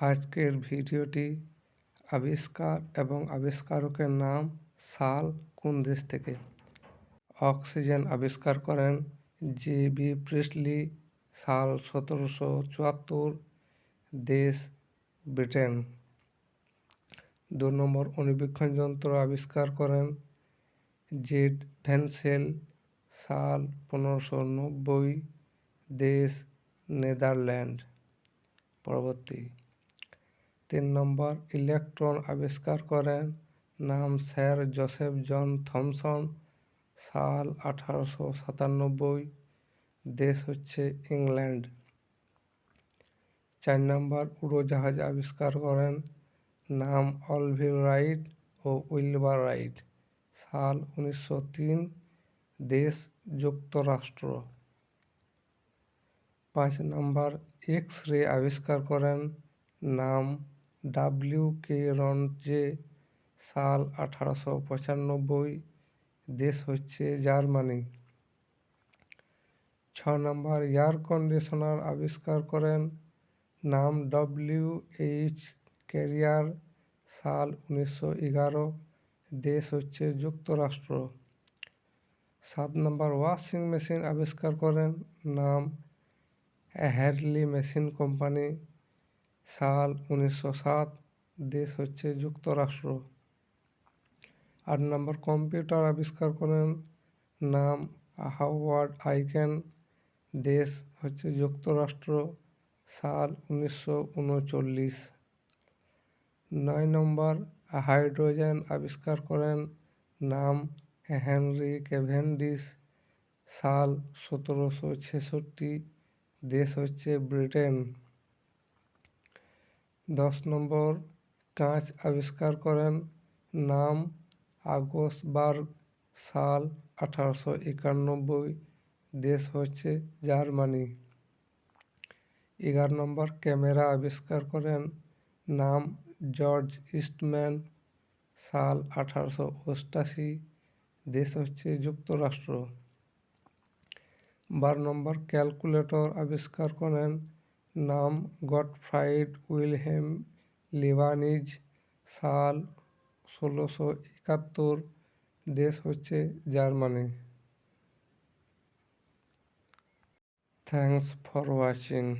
আজকের ভিডিওটি আবিষ্কার এবং আবিষ্কারকের নাম সাল কোন দেশ থেকে। অক্সিজেন আবিষ্কার করেন জি বি প্রিস্টলি সাল সতেরোশো চুয়াত্তর, দেশ ব্রিটেন। দু নম্বর অণুবীক্ষণ যন্ত্র আবিষ্কার করেন জেড ভ্যানসেল সাল পনেরোশো নব্বই, দেশ নেদারল্যান্ড। পরবর্তী তিন নম্বর, ইলেকট্রন আবিষ্কার করেন নাম স্যার জোসেফ জন থমসন, সাল আঠারোশো সাতানব্বই, দেশ হচ্ছে ইংল্যান্ড। চার নম্বর, উড়োজাহাজ আবিষ্কার করেন নাম অলভিল রাইট ও উইলবার রাইট, সাল উনিশশো তিন, দেশ যুক্তরাষ্ট্র। পাঁচ নম্বর এক্স রে আবিষ্কার করেন নাম ডাব্লিউ কে রনজে সাল আঠারোশো পঁচানব্বই, দেশ হচ্ছে জার্মানি। ছ নম্বর, এয়ার কন্ডিশনার আবিষ্কার করেন নাম ডব্লিউ এইচ ক্যারিয়ার, সাল উনিশশো এগারো, দেশ হচ্ছে যুক্তরাষ্ট্র। সাত নম্বর, ওয়াশিং মেশিন আবিষ্কার করেন নাম হ্যারলি মেশিন কোম্পানি। সাল উনিশশো সাত, দেশ হচ্ছে যুক্তরাষ্ট্র। আট নম্বর, কম্পিউটার আবিষ্কার করেন নাম হাওয়ার্ড আইকেন। দেশ হচ্ছে যুক্তরাষ্ট্র, সাল উনিশশো উনচল্লিশ। নয় নম্বর, হাইড্রোজেন আবিষ্কার করেন নাম হেনরি ক্যাভেন্ডিস সাল সতেরোশো ছেষট্টি। দেশ হচ্ছে ব্রিটেন। দশ নম্বর কাঁচ আবিষ্কার করেন নাম আগসবার্গ সাল আঠারোশো একানব্বই, দেশ হচ্ছে জার্মানি। এগারো নম্বর ক্যামেরা আবিষ্কার করেন নাম জর্জ ইস্টম্যান, সাল আঠারোশো অষ্টাশি, দেশ হচ্ছে যুক্তরাষ্ট্র। বারো নম্বর ক্যালকুলেটর আবিষ্কার করেন নাম গটফ্রাইড উইলহেম লিবানিজ। সাল ষোলোশো একাত্তর দেশ হচ্ছে জার্মানি। Thanks for watching.